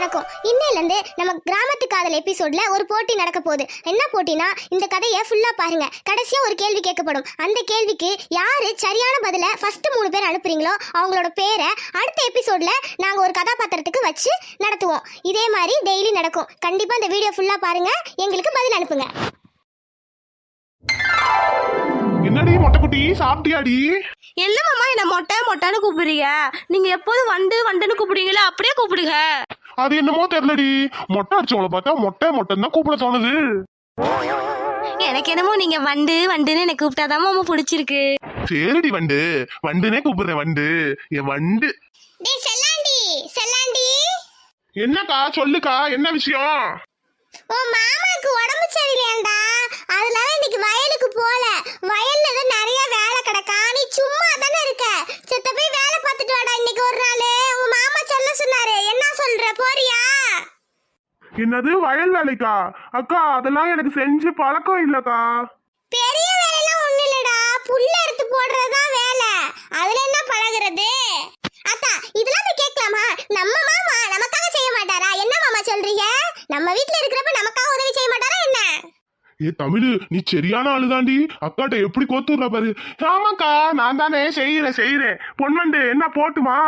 வணக்கம். இன்னையிலேருந்து நம்ம கிராமத்து காதல் எபிசோட்ல ஒரு போட்டி நடக்க போகுது. என்ன போட்டினா இந்த கதையை ஃபுல்லா பாருங்க. கடைசியா ஒரு கேள்வி கேட்கப்படும். அந்த கேள்விக்கு யாரு சரியான பதில ஃபர்ஸ்ட் மூணு பேர் அனுப்புறீங்களோ அவங்களோட பேரை அடுத்த எபிசோட்ல நாங்க ஒரு கதாபாத்திரத்துக்கு வச்சு நடத்துவோம். இதே மாதிரி டெய்லி நடக்கும். கண்டிப்பா இந்த வீடியோ ஃபுல்லா பாருங்க. எங்களுக்கு பதில் அனுப்புங்க. என்னடி மொட்டைக்குட்டி சாப்பிட்டியாடி? என்ன மாமா என்ன மொட்டை மொட்டைன்னு கூப்பிடுறீங்க? நீங்க எப்போதும் வண்டு வண்டுன்னு கூப்பிடுவீங்களா அப்படியே கூப்பிடுங்க. அது என்னமோ தெரியலடி. மொட்டை அடிச்சவங்கள பார்த்தா மொட்டை மொட்டைன்னு தான் கூப்பிட தோணுது. எனக்கு என்னமோ நீங்க வண்டு வண்டுன்னு எனக்கு கூப்பிட்டாதான் மாமா பிடிச்சிருக்கு. சரிடி வண்டு. வண்டுனே கூப்பிடுறேன் வண்டு. என் வண்டு. டேய் செல்லாண்டி செல்லாண்டி. என்னக்கா சொல்லுக்கா என்ன விஷயம்? உன் மாமாக்கு உடம்பு சரியில்லையாண்டா? அதனால இன்னைக்கு வயலுக்கு போல. வயல்ல ஏதோ நிறைய வேலை கிடக்கா. நீ சும்மா தானே இருக்க. செத்த போய் வேலை பார்த்துட்டு வாடா. இன்னைக்கு ஒரு நாள் சொல்ல சொன்னாரு. என்ன சொல்ற? போறியா? என்னது? வயல் வேலைக்கா? அக்கா அதெல்லாம் எனக்கு செஞ்சு பழக்கம் இல்லக்கா. பெரிய வேலைலாம் ஒண்ணு இல்லடா. புல்ல எடுத்து போடுறதுதான் வேலை. அதுல என்ன பழகுறது? அத்தா இதெல்லாம் போய் கேட்கலாமா? நம்ம மாமா நமக்காக செய்ய மாட்டாரா? என்ன மாமா சொல்றீங்க? நம்ம வீட்ல இருக்கிறப்ப நமக்காக உதவி செய்ய மாட்டாரா என்ன? ஏ தமிழு நீ சரியான ஆளுதாண்டி. அக்காட்ட எப்படி கோத்துடுற பாரு. ஆமாக்கா நான் தானே செய்யறேன் செய்யறேன். பொன்வண்டு என்ன போட்டுமா?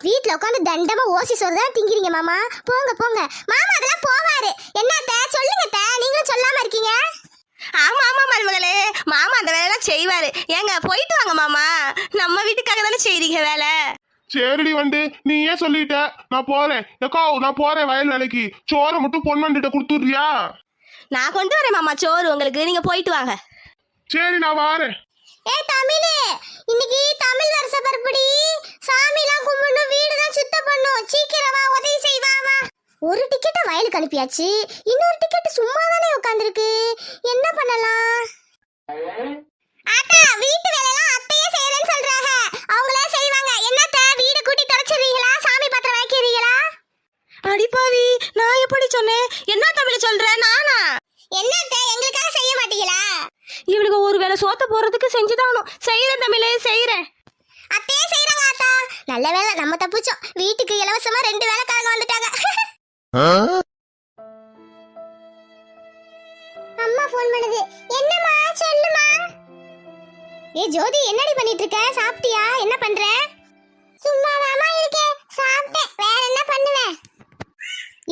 வீட்ல உட்காந்து தண்டமா ஓசி சோறு தான் திங்கிறீங்க மாமா. போங்க போங்க. மாமா அதெல்லாம் போவாரு. என்னத்த சொல்லுங்க அத்தை, நீங்களும் சொல்லாம இருக்கீங்க. ஆமா ஆமா மருமகளே. மாமா அந்த வேலையெல்லாம் செய்வாரு. ஏங்க போயிட்டு வாங்க மாமா. நம்ம வீட்டுக்காக தானே செய்றீங்க வேலை. சரிடி வண்டு. நீ ஏன் சொல்லிட்ட? நான் போறேன். ஏக்கா நான் போறேன் வயல் வேலைக்கு. சோறை மட்டும் பொன்வண்டுகிட்ட கொடுத்துடுறியா? நான் கொண்டு வரேன் மாமா சோறு உங்களுக்கு. நீங்க போயிட்டு வாங்க. சரி நான் வாரேன். ஏய் தமிழ் இன்னைக்கு தமிழ் வருஷ பருப்படி. சாமிலாம் கும்பிடணும் வீடுதான் சுத்தம் பண்ணும் சீக்கிரம் வா உதவி செய்வா வா ஒரு டிக்கெட்டை வயலுக்கு அனுப்பியாச்சு. இன்னொரு டிக்கெட் சும்மா தானே உட்காந்துருக்கு. என்ன பண்ணலாம்? ஆத்தா வீட்டு வேலையெல்லாம் அத்தையே செய்யலன்னு சொல்றாங்க அவங்களே செய்வாங்க என்னத்த வீடு கூட்டி தொடச்சிடுறீங்களா சாமி பத்திரம் வைக்கிறீங்களா அடிப்பாவி நான் எப்படி சொன்னேன் என்ன தமிழ் சொல்ற நானா என்னத்த எங்களுக்காக செய்ய மாட்டீங்களா இவனுக்கு ஒரு வேளை சோத்த செஞ்சுதாகணும் செய்யறேன் தமிழே செய்யறேன் அத்தையே செய்யறாங்க ஆத்தா நல்ல வேலை நம்ம தப்பிச்சோம். வீட்டுக்கு இலவசமா ரெண்டு வேலைக்காரங்க வந்துட்டாங்க. அம்மா ஃபோன் பண்ணுது. என்னம்மா? சொல்லுமா ஏ ஜோதி என்னடி பண்ணிட்டு இருக்க சாப்பிட்டியா? என்ன பண்ற? சும்மாதாமா இருக்கேன். சாப்பிட்டேன். வேற என்ன பண்ணுவேன்?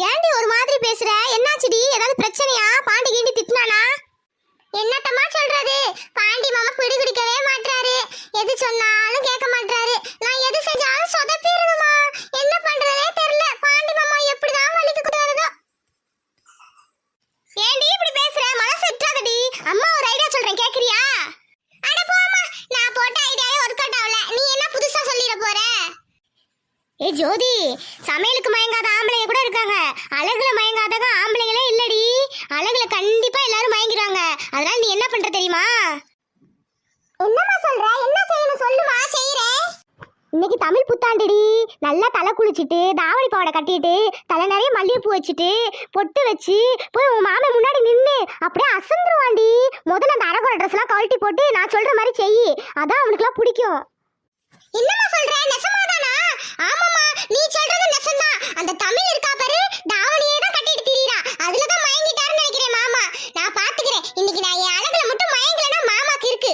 ஏன்டி ஒரு மாதிரி பேசுற? என்னாச்சுடி? ஏதாவது பிரச்சனையா? பாண்டி கீண்டி திட்டினானா? என்னத்தம்மா சொல்றது? பாண்டி மாமா பிடி குடிக்கவே மாட்டாரு எது சொன்னாலும் கேட்க மாட்டாரு நான் எது செஞ்சாலும் சொதப்பிடுதுமா என்ன பண்றதே தெரியல. பாண்டி மாமா எப்படிதான் வலிக்கு கூடாதோ ஏண்டி இப்படி பேசுற? மனசு விட்டுறாதடி அம்மா ஒரு ஐடியா சொல்றேன். கேக்குறியா? அட போம்மா. நான் போட்ட ஐடியாவே ஒர்க் அவுட் ஆகல. நீ என்ன புதுசா சொல்லிட போற? ஏ ஜோதி சமையலுக்கு மயங்காத ஆம்பளைங்க கூட இருக்காங்க. அழகுல மயங்காதவங்க ஆம்பளைங்களே இல்லடி அழகுல கண்டிப்பா எல்லாரும் மயங்கிடுவாங்க அதனால நீ என்ன பண்ற தெரியுமா? என்னம்மா சொல்ற? என்ன செய்யணும் சொல்லுமா? செய்யறேன் இன்னைக்கு தமிழ் புத்தாண்டுடி. நல்லா தலை குளிச்சுட்டு தாவணி பாவாடை கட்டிட்டு தலை நிறைய மல்லிகைப்பூ வச்சுட்டு பொட்டு வச்சு போய் உன் மாமன் முன்னாடி நின்று அப்படியே அசந்துருவாண்டி முதல்ல அந்த அரகுற ட்ரெஸ் எல்லாம் கழட்டி போட்டு நான் சொல்ற மாதிரி செய். அதான் அவனுக்குலாம் பிடிக்கும். என்னம்மா சொல்ற? நெசமாதானா? ஆமாம்மா நீ சொல்றது நெசம்தான். அந்த தமிழ் இருக்கா பாரு தாவணியே தான் கட்டிட்டு திரியறா அதுல தான் மயங்கிட்டாருன்னு நினைக்கிறேன் மாமா நான் பாத்துக்கிறேன் இன்னைக்கு நான் என் அழகுல மட்டும் மயங்கலனா மாமாக்கு இருக்கு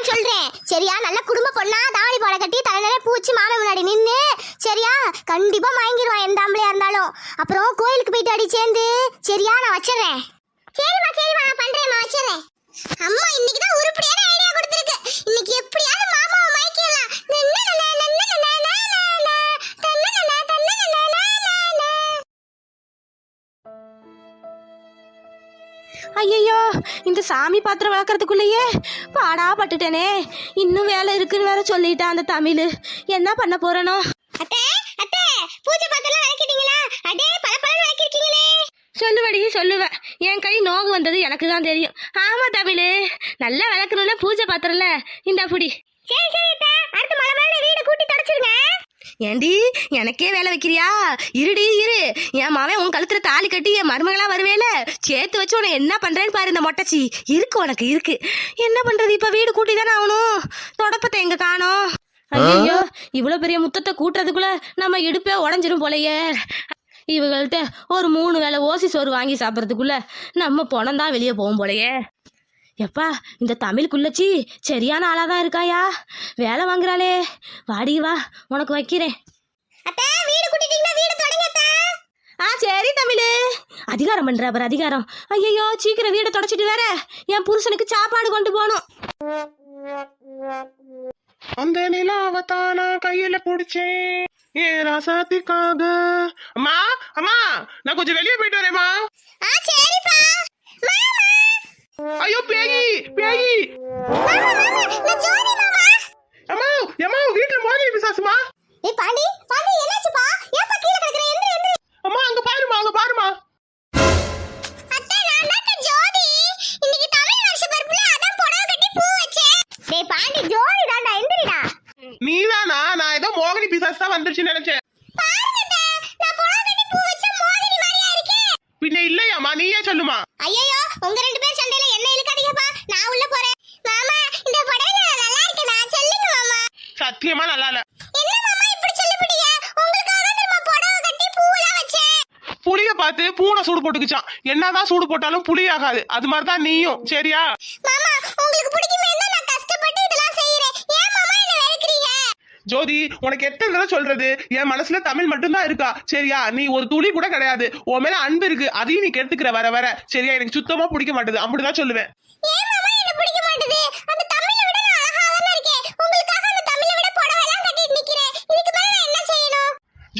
அதான் சொல்றேன். சரியா? நல்ல குடும்ப பொண்ணா தாவணி போட கட்டி தலைநிலை பூச்சி மாமன் முன்னாடி நின்று சரியா? கண்டிப்பா மயங்கிடுவான் எந்த ஆம்பளையா இருந்தாலும். அப்புறம் கோயிலுக்கு போயிட்டு அடி சேர்ந்து சரியா? நான் வச்சிடுறேன். சரிம்மா சரிம்மா நான் பண்றேன் வச்சிடுறேன். அம்மா இன்னைக்கு தான் உருப்படியான ஐடியா கொடுத்துருக்கு. இன்னைக்கு எப்படியாவது மாமாவை மயக்கிடலாம். ஐயோ இந்த சாமி பாத்திரம் வளர்க்கறதுக்குள்ளேயே பாடா பட்டுட்டேனே. இன்னும் வேலை இருக்குன்னு வேற சொல்லிட்டான் அந்த தமிழ். என்ன பண்ண போறேனோ? அத்தை அத்தை பூஜை பாத்திரம் விளக்கிட்டீங்களா? அடே பல பலன்னு விளக்கிருக்கீங்களே. சொல்லுவடி சொல்லுவேன் என் கை நோகு வந்தது எனக்கு தான் தெரியும். ஆமா தமிழ். நல்லா விளக்கணும்ல பூஜை பாத்திரம்ல. இந்த புடி. சரி சரி அத்தை. அடுத்து மலை மேல வீடு கூட்டி தொடச்சிருங்க. ஏண்டி எனக்கே வேலை வைக்கிறியா? இருடி இரு. என் மாவன் உன் கழுத்துல தாலி கட்டி என் மருமகளா வருவேல. சேர்த்து வச்சு உனக்கு என்ன பண்றேன்னு பாரு இந்த மொட்டச்சி. இருக்கு உனக்கு இருக்கு. என்ன பண்றது? இப்ப வீடு கூட்டி தானே ஆகணும். தொடப்பத்தை எங்க காணோம்? ஐயோ இவ்வளவு பெரிய முத்தத்தை கூட்டுறதுக்குள்ள நம்ம இடுப்பே உடஞ்சிரும் போலயே. இவங்கள்ட்ட ஒரு மூணு வேளை ஓசி சோறு வாங்கி சாப்பிட்றதுக்குள்ள நம்ம பணம் தான் வெளியே போகும் போலயே. எப்பா இந்த தமிழ் குள்ளச்சி சரியான ஆளாக தான் இருக்காயா? வேலை வாங்குறாளே. வாடி வா உனக்கு வைக்கிறேன். அத்தை வீடு வீடு ஆ சரி தமிழ். அதிகாரம் பண்ற அப்புறம் அதிகாரம். ஐயோ சீக்கிரம் வீடை தொடச்சிட்டு வேற. என் புருஷனுக்கு சாப்பாடு கொண்டு போகணும். அந்த நிலாவத்தான் கையில புடிச்சேன். ஏ ராசாத்திக்காக அம்மா அம்மா நான் கொஞ்சம் வெளியே போயிட்டு வரேம்மா. ஆ மாமா ஐயோ பேயி பேயி. அம்மா அம்மா வீட்டுல மோதிரி பிசாசுமா? ஏய் பாண்டி பாண்டி என்னாச்சுப்பா? ஏப்பா கீழ கிடக்குற? எந்திரி எந்திரி. அம்மா அங்க பாருமா அங்க பாருமா அத்தை நான் தான் ஜோதி இன்னைக்கு தமிழ் வருஷ பிறப்புல அதான் புடவை கட்டி பூ வச்சேன். டேய் பாண்டி ஜோதி தான்டா எந்திரிடா. நீதானா? நான் ஏதோ மோகினி பிசாசு தான் வந்துருச்சுன்னு நினைச்சேன் பாருங்க அத்தை, நான் புடவை கட்டி பூ வச்ச மோகினி மாதிரியா இருக்கேன் பின்ன இல்லையாம்மா நீயே சொல்லுமா ஐயோ உங்க ரெண்டு பேர் சண்டையில என்ன இழுக்காதீங்கப்பா நான் உள்ள போறேன் மாமா இந்த புடவைல நான் நல்லா இருக்கேனா சொல்லுங்க மாமா சத்தியமா நல்லா இல்ல என்ன மாமா இப்படி சொல்லிவிட்டீங்க உங்களுக்காக தான் தெரியுமா புடவை கட்டி பூவெல்லாம் வச்சேன் புளிய பார்த்து பூனை சூடு போட்டுக்குச்சான் என்னதான் சூடு போட்டாலும் புளி ஆகாது. அது மாதிரி தான் நீயும். சரியா? மாமா உங்களுக்கு பிடிக்குமே நான் கஷ்டப்பட்டு இதெல்லாம் செய்யறேன் ஏன் மாமா என்ன வெறுக்கிறீங்க? ஜோதி உனக்கு எத்தனை தடவை சொல்றது? என் மனசுல தமிழ் மட்டும்தான் இருக்கா? சரியா? நீ ஒரு துளி கூட கிடையாது. உன் மேல அன்பு இருக்கு. அதையும் நீ கெடுத்துக்கிற வர வர. சரியா? எனக்கு சுத்தமா பிடிக்க மாட்டேது. அப்படிதான் சொல்லுவேன்.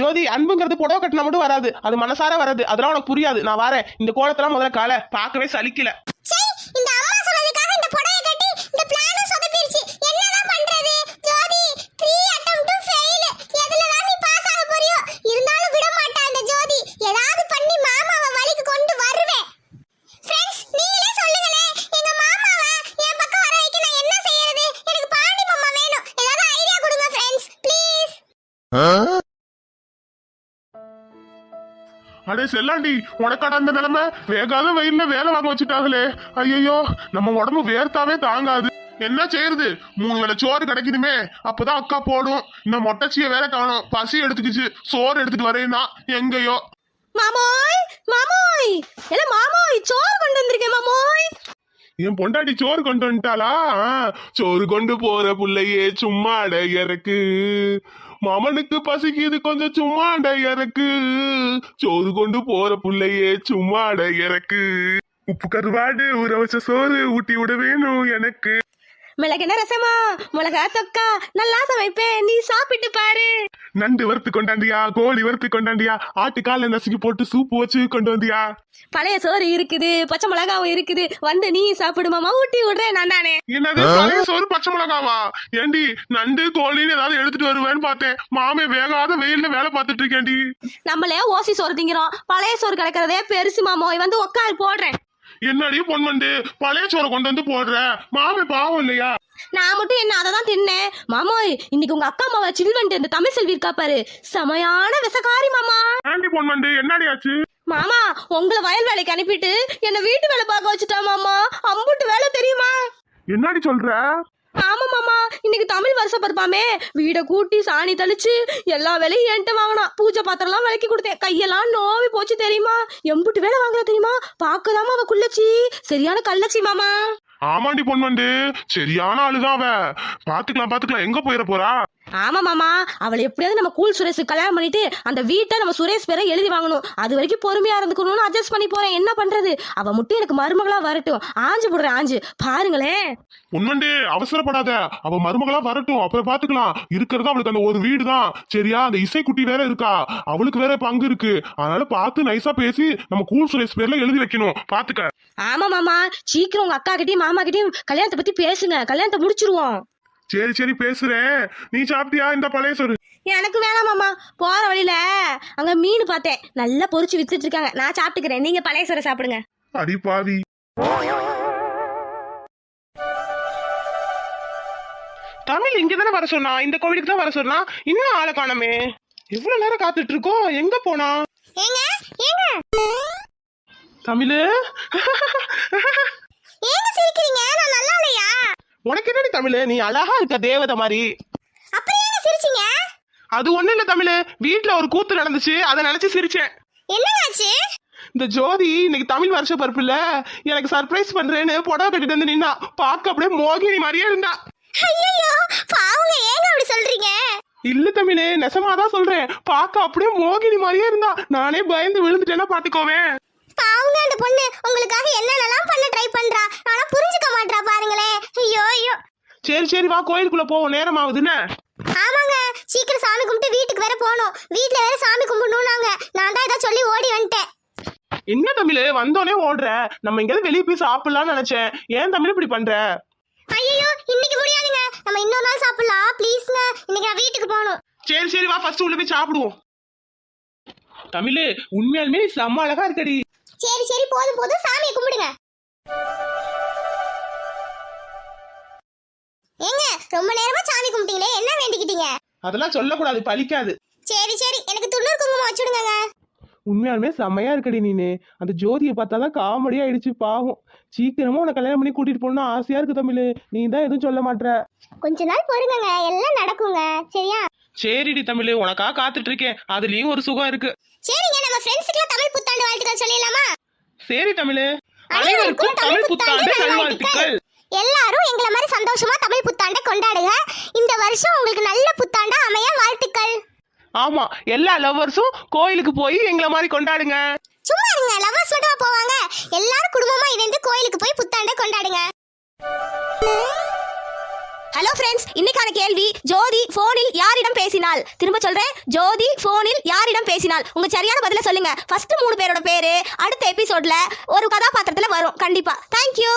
ஜோதி அன்புங்கிறது புடவை கட்டினா மட்டும் வராது. அது மனசார வராது அதெல்லாம் உனக்கு புரியாது. நான் வரேன். இந்த கோலத்தெல்லாம் முதல்ல காலை. பார்க்கவே சலிக்கல. அடே செல்லாண்டி உனக்கான அந்த நிலைமை. வேகாத வெயில்ல வேலை வாங்க வச்சுட்டாங்களே. ஐயோ நம்ம உடம்பு வேர்த்தாவே தாங்காது. என்ன செய்யறது? மூணு வேளை சோறு கிடைக்குதுமே அப்பதான் அக்கா போடும். இந்த மொட்டச்சிய வேற காணும். பசி எடுத்துக்கிச்சு. சோறு எடுத்துட்டு வரேன்னா எங்கேயோ. மாமோய் மாமோய். இல்ல மாமோய் சோறு கொண்டு வந்திருக்கேன் மாமோய். என் பொண்டாட்டி சோறு கொண்டு வந்துட்டாளா? சோறு கொண்டு போற புள்ளையே சும்மா இறக்கு. மாமனுக்கு பசிக்குது கொஞ்சம் சும்மாட இறக்கு சோறு கொண்டு போற புள்ளையே சும்மாட இறக்கு உப்பு கருவாடு ஊற வச்ச சோறு ஊட்டி விட வேணும் எனக்கு. மிளகுன ரசமா? மிளகா தொக்கா? நல்லா சமைப்பேன். நீ சாப்பிட்டு பாரு. நண்டு வறுத்து கொண்டாண்டியா கோழி வறுத்து கொண்டாண்டியா ஆட்டுக்கால நசுக்கி போட்டு சூப்பு வச்சு கொண்டு வந்தியா? பழைய சோறு இருக்குது. பச்சை மிளகாவும் இருக்குது. வந்து நீ சாப்பிடு மாமா ஊட்டி விடுறேன். நான் தானே. என்னது? பழைய சோறு பச்சை மிளகாவா? ஏண்டி நண்டு கோழின்னு ஏதாவது எடுத்துட்டு வருவேன்னு பார்த்தேன். மாமே வேகாத வெயில்ல வேலை பார்த்துட்டு இருக்கேன்டி. நம்மளே ஓசி சோறு திங்கிறோம். பழைய சோறு கிடைக்கிறதே பெருசு மாமோய் வந்து உட்காரு போடுறேன். என்னடி பொன்வண்டு? பழைய சோறை கொண்டு வந்து போடுற? மாமே பாவம் இல்லையா? நான் மட்டும் என்ன அதை தான் தின்னேன். மாமோய் இன்னைக்கு உங்க அக்கா அம்மாவை சில்வன்ட்டு இந்த தமிழ் செல்வி இருக்கா பாரு. செமையான விசக்காரி மாமா. ஆண்டி பொன்வண்டு என்னடி ஆச்சு? மாமா உங்களை வயல் வேலைக்கு அனுப்பிட்டு என்ன வீட்டு வேலை பார்க்க வச்சுட்டா மாமா. அம்புட்டு வேலை தெரியுமா? என்னடி சொல்ற? மாமா இன்னைக்கு தமிழ் வருஷம் பிறப்பாமே வீடை கூட்டி சாணி தெளிச்சு எல்லா வேலையும் என்கிட்ட வாங்கினா. பூஜை பாத்திரம்லாம் விளக்கி கொடுத்தேன். கையெல்லாம் நோவி போச்சு தெரியுமா? எம்புட்டு வேலை வாங்குறா தெரியுமா? பார்க்கலாமா அவ குள்ளச்சி? சரியான கள்ளச்சி மாமா. ஆமாண்டி பொன்வண்டு. சரியான ஆளுதான் அவ. பாத்துக்கலாம் பாத்துக்கலாம். எங்க போயிட போறா? ஆமா மாமா. அவளை எப்படியாவது நம்ம கூல் சுரேஷ் கல்யாணம் பண்ணிட்டு அந்த வீட்டை நம்ம சுரேஷ் பேரை எழுதி வாங்கணும். அது வரைக்கும் பொறுமையா இருந்துக்கணும்னு அட்ஜஸ்ட் பண்ணி போறேன். என்ன பண்றது? அவ மட்டும் எனக்கு மருமகளா வரட்டும். ஆஞ்சு போடுறேன் ஆஞ்சு. பாருங்களேன். பொன்வண்டு அவசரப்படாத. அவ மருமகளா வரட்டும். அப்புறம் பாத்துக்கலாம். இருக்கிறது அவளுக்கு அந்த ஒரு வீடு தான் சரியா? அந்த இசைக்குட்டி வேற இருக்கா? அவளுக்கு வேற பங்கு இருக்கு. அதனால பார்த்து நைஸா பேசி நம்ம கூல் சுரேஷ் பேர்ல எழுதி வைக்கணும். பாத்துக்க. ஆமா மாமா. சீக்கிரம் உங்க அக்கா கிட்டயும் மாமா கிட்டயும் கல்யாணத்தை பத்தி பேசுங்க. கல்யாணத்தை முடிச்சிருவோம். சரி சரி பேசுறேன் நீ சாப்பிட்டியா? இந்த பழைய சோறு எனக்கு வேணாம் மாமா. போற வழியில அங்க மீன் பார்த்தேன். நல்லா பொரிச்சு வித்துட்டு இருக்காங்க. நான் சாப்பிட்டுக்கிறேன். நீங்க பழைய சோறை சாப்பிடுங்க. அடி பாவி. தமிழ் இங்க தானே வர சொன்னா? இந்த கோவிலுக்கு தான் வர சொன்னா? இன்னும் ஆளை காணமே. எவ்வளவு நேரம் காத்துட்டு இருக்கோம்? எங்க போனா? ஏங்க ஏங்க. தமிழ். ஏங்க சிரிக்கிறீங்க? நான் நல்லா இல்லையா? உனக்கு என்னடி தமிழ்? நீ அழகா இருக்க தேவதை மாதிரி. அப்புறம் ஏங்க சிரிச்சீங்க? அது ஒண்ணு இல்ல தமிழ். வீட்ல ஒரு கூத்து நடந்துச்சு அதை நினைச்சு சிரிச்சேன். என்னங்காச்சு இந்த ஜோதி இன்னைக்கு தமிழ் வருஷ பருப்புல எனக்கு சர்ப்ரைஸ் பண்றேன்னு புடவை கட்டிட்டு வந்து நின்னா பார்க்க அப்படியே மோகினி மாதிரியே இருந்தா. ஐயோ பாவுங்க ஏங்க அப்படி சொல்றீங்க? இல்ல தமிழே நெசமாதான் சொல்றேன். பார்க்க அப்படியே மோகினி மாதிரியே இருந்தா. நானே பயந்து விழுந்துட்டேன்னா பாத்துக்கோவேன். பாவுங்க அந்த பொண்ணு. உங்களுக்காக என்னென்னலாம் பண்ண ட்ரை பண்றா. ஆனா புரிஞ்சுக்க மாட்றா பாருங்களேன் ஐயோ ஐயோ. சரி சரி வா கோயிலுக்குள்ள போவோம். நேரம் ஆகுதுன்னு ஆமாங்க. சீக்கிரம் சாமி கும்பிட்டு வீட்டுக்கு வேற போகணும். வீட்ல வேற சாமி கும்பிடணும்னாங்க. நான் தான் ஏதோ சொல்லி ஓடி வந்துட்டேன். என்ன தமிழ் வந்தோடனே ஓடுற. நம்ம எங்கேயாவது வெளியே போய் சாப்பிடலாம்னு நினைச்சேன். ஏன் தமிழ் இப்படி பண்ற? ஐயோ இன்னைக்கு முடியாதுங்க. நம்ம இன்னொரு நாள் சாப்பிடலாம். ப்ளீஸ்ங்க இன்னைக்கு நான் வீட்டுக்கு போகணும். சரி சரி வா ஃபர்ஸ்ட் உள்ள போய் சாப்பிடுவோம். தமிழ் உண்மையாலுமே செம்ம அழகா இருக்கடி. சரி சரி போதும் போதும். சாமியை கும்பிடுங்க. ஏங்க ரொம்ப நேரமா சாமி கும்பிட்டீங்களே என்ன வேண்டிக்கிட்டீங்க? அதெல்லாம் சொல்லக்கூடாது பலிக்காது சரி சரி எனக்கு துண்ணூறு குங்குமம் வச்சுடுங்க உண்மையாலுமே செம்மையா இருக்கடி நீனு. அந்த ஜோதியை பார்த்தாதான் காமெடி ஆயிடுச்சு பாவம். சீக்கிரமா உன்னை கல்யாணம் பண்ணி கூட்டிட்டு போகணும்னு ஆசையா இருக்கு தமிழ். நீ தான் எதுவும் சொல்ல மாட்ற. கொஞ்ச நாள் பொறுங்கங்க எல்லாம் நடக்குங்க. சரியா? சரிடி தமிழ் உனக்கா காத்துட்டு இருக்கேன். அதுலயும் ஒரு சுகம் இருக்கு. சரிங்க நம்ம ஃப்ரெண்ட்ஸுக்குலாம் தமிழ் புத்தாண்டு வாழ்த்துக்கள் சொல்லிடலாமா? சரி தமிழ். அனைவருக்கும் தமிழ் புத்தாண்டு நல்வாழ்த்துக்கள். எல்லாரும் எங்களை மாதிரி சந்தோஷமா தமிழ் புத்தாண்டை கொண்டாடுங்க. இந்த வருஷம் உங்களுக்கு நல்ல புத்தாண்டா அமைய வாழ்த்துக்கள். ஆமா எல்லா லவ்வர்ஸும் கோயிலுக்கு போய் எங்களை மாதிரி கொண்டாடுங்க. சும்மா இருங்க லவர்ஸ் மட்டும் போவாங்க. எல்லாரும் குடும்பமா இணைந்து கோயிலுக்கு போய் புத்தாண்டை கொண்டாடுங்க. ஹலோ ஃப்ரெண்ட்ஸ் இன்னைக்கான கேள்வி ஜோதி போனில் யாரிடம் பேசினாள்? திரும்ப சொல்றேன் ஜோதி போனில் யாரிடம் பேசினாள்? உங்க சரியான பதில சொல்லுங்க. ஃபர்ஸ்ட் மூணு பேரோட பேரு அடுத்த எபிசோட்ல ஒரு கதாபாத்திரத்துல வரும். கண்டிப்பா. தேங்க்யூ